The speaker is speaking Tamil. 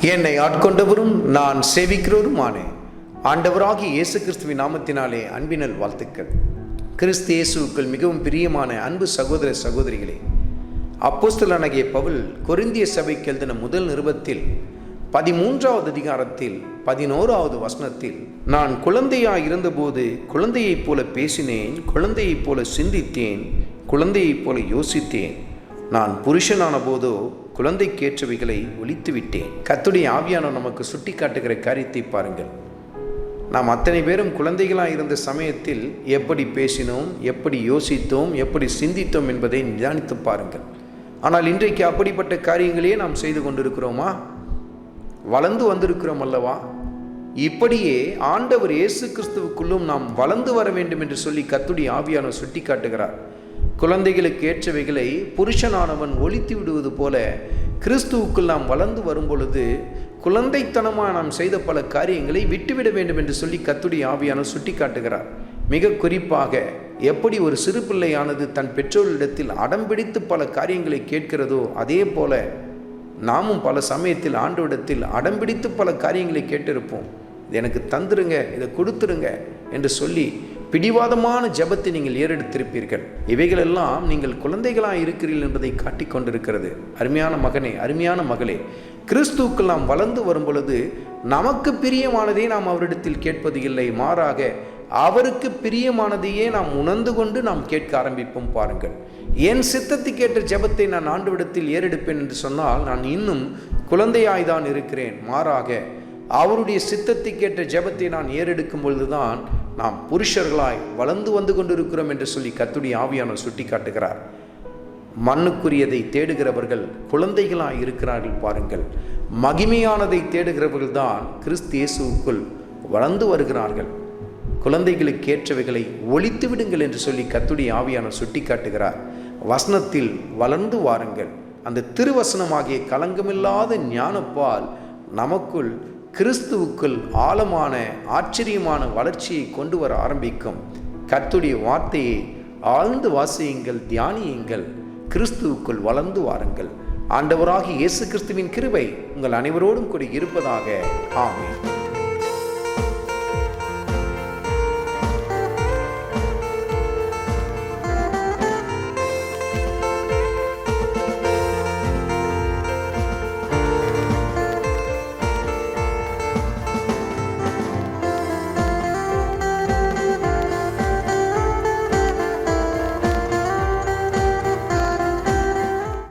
என்னை ஆட்கொண்டவரும் நான் சேவிக்கிறவருமான. ஆண்டவராகிய இயேசு கிறிஸ்துவின் நாமத்தினாலே அன்பினல் வாழ்த்துக்கள். கிறிஸ்து இயேசுவுக்குள் மிகவும் பிரியமான அன்பு சகோதர சகோதரிகளே அப்போஸ்தலனாகிய பவுல் கொரிந்திய சபைக்கு எழுதின முதல் நிருபத்தில் பதிமூன்றாவது அதிகாரத்தில் பதினோராவது வசனத்தில் நான் குழந்தையாக இருந்தபோது குழந்தையைப் போல பேசினேன் குழந்தையைப் போல சிந்தித்தேன் குழந்தையைப் போல யோசித்தேன். நான் புருஷனான போதோ குழந்தைக்கேற்றவைகளை ஒழித்து விட்டேன் கத்துடைய ஆவியானவர் நமக்கு சுட்டி காட்டுகிற காரியத்தை பாருங்கள். நாம் அத்தனை பேரும் குழந்தைகளாக இருந்த சமயத்தில் எப்படி பேசினோம் எப்படி யோசித்தோம் எப்படி சிந்தித்தோம் என்பதை நிதானித்து பாருங்கள். ஆனால் இன்றைக்கு அப்படிப்பட்ட காரியங்களையே நாம் செய்து கொண்டிருக்கிறோமா? வளர்ந்து வந்திருக்கிறோம் அல்லவா? இப்படியே ஆண்டவர் இயேசு கிறிஸ்துவுக்குள்ளும் நாம் வளர்ந்து வர வேண்டும் என்று சொல்லி கத்துடைய ஆவியானவர் சுட்டி காட்டுகிறார் குழந்தைகளுக்கு ஏற்றவைகளை புருஷனானவன் ஒழித்து விடுவது போல கிறிஸ்துவுக்குள் நாம் வளர்ந்து வரும் பொழுது குழந்தைத்தனமாக நாம் செய்த பல காரியங்களை விட்டுவிட வேண்டும் என்று சொல்லி கத்துடி ஆவியானவர் சுட்டி காட்டுகிறார் மிக குறிப்பாக எப்படி ஒரு சிறு பிள்ளையானது தன் பெற்றோரிடத்தில் அடம்பிடித்து பல காரியங்களை கேட்கிறதோ அதே போல நாமும் பல சமயத்தில் ஆண்டோடத்தில் அடம்பிடித்து பல காரியங்களை கேட்டிருப்போம். இது எனக்கு தந்துருங்க இதை கொடுத்துருங்க என்று சொல்லி பிடிவாதமான ஜெபத்தை நீங்கள் ஏறெடுத்திருப்பீர்கள். இவைகளெல்லாம் நீங்கள் குழந்தைகளாக இருக்கிறீர்கள் என்பதை காட்டிக் கொண்டிருக்கிறது. அருமையான மகனே அருமையான மகளே கிறிஸ்துவுக்குள் நாம் வளர்ந்து வரும் பொழுது நமக்கு பிரியமானதை நாம் அவரிடத்தில் கேட்பது இல்லை. மாறாக அவருக்கு பிரியமானதையே நாம் உணர்ந்து கொண்டு நாம் கேட்க ஆரம்பிப்போம் பாருங்கள். என் சித்தத்துக்கேற்ற ஜெபத்தை நான் ஆண்டுவிடத்தில் ஏறெடுப்பேன் என்று சொன்னால் நான் இன்னும் குழந்தையாய்தான் இருக்கிறேன். மாறாக அவருடைய சித்தத்துக்கேற்ற ஜெபத்தை நான் ஏறெடுக்கும் பொழுதுதான் நாம் புருஷர்களாய் வளர்ந்து வந்து கொண்டிருக்கிறோம் என்று சொல்லி கத்துடி ஆவியானவர் சுட்டி காட்டுகிறார் மண்ணுக்குரியதை தேடுகிறவர்கள் குழந்தைகளாய் இருக்கிறார்கள் பாருங்கள். மகிமையானதை தேடுகிறவர்கள் தான் கிறிஸ்து இயேசுவுக்குள் வளர்ந்து வருகிறார்கள். குழந்தைகளுக்கு ஏற்றவைகளை ஒழித்து விடுங்கள் என்று சொல்லி கத்துடி ஆவியான சுட்டி காட்டுகிறார் வசனத்தில் வளர்ந்து வாருங்கள். அந்த திருவசனமாகிய கலங்கமில்லாத ஞானப்பால் நமக்குள் கிறிஸ்துவுக்குள் ஆழமான ஆச்சரியமான வளர்ச்சியை கொண்டு வர ஆரம்பிக்கும். கத்துடைய வார்த்தையை ஆழ்ந்து வாசியுங்கள் தியானியுங்கள். கிறிஸ்துவுக்குள் வளர்ந்து வாருங்கள். ஆண்டவராகி இயேசு கிறிஸ்துவின் கிருபை உங்கள் அனைவரோடும் கூட இருப்பதாக. ஆமென்.